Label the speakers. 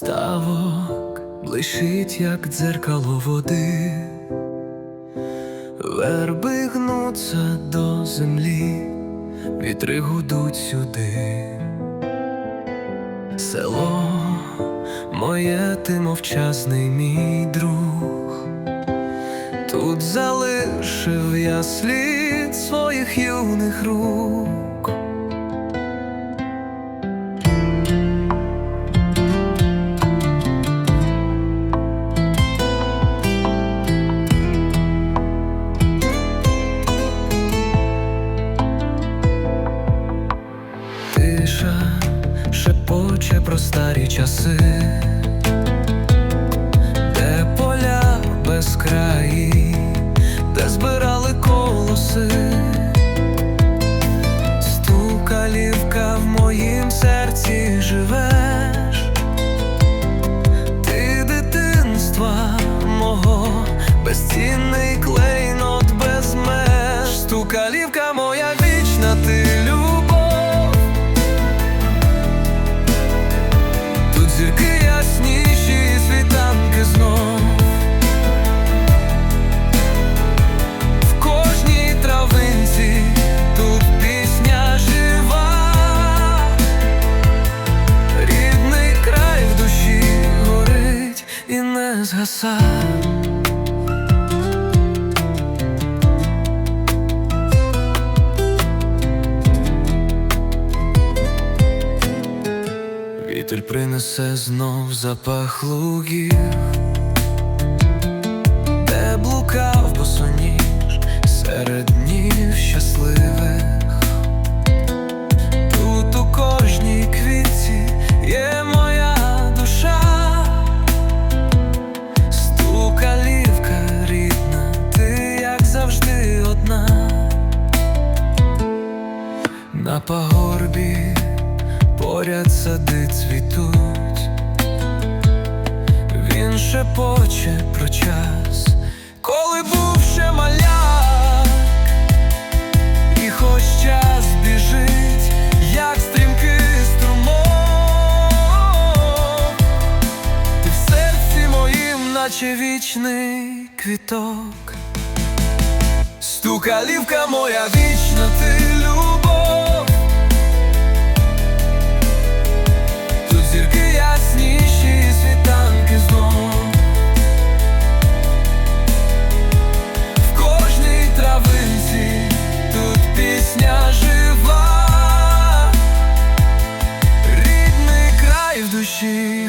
Speaker 1: ставок блищить, як дзеркало води, верби гнуться до землі, вітри гудуть сюди, село моє, ти мовчазний мій друг, тут залишив я слід своїх юних рук. Шепоче про старі часи, зірки ясніші, світанки знов В кожній травинці тут пісня жива, рідний край в душі горить і не згаса. Вітер принесе знов запах лугів, де блукав босоніж серед днів щасливих. Тут у кожній квітці є моя душа, стукалівка рідна, ти як завжди одна. На пагорбі сади цвітуть, він шепоче про час, коли був ще маляк, і хоч час біжить, як стрімкий струмок, ти в серці моїм, наче вічний квіток. Стукалівка моя вічна, рідний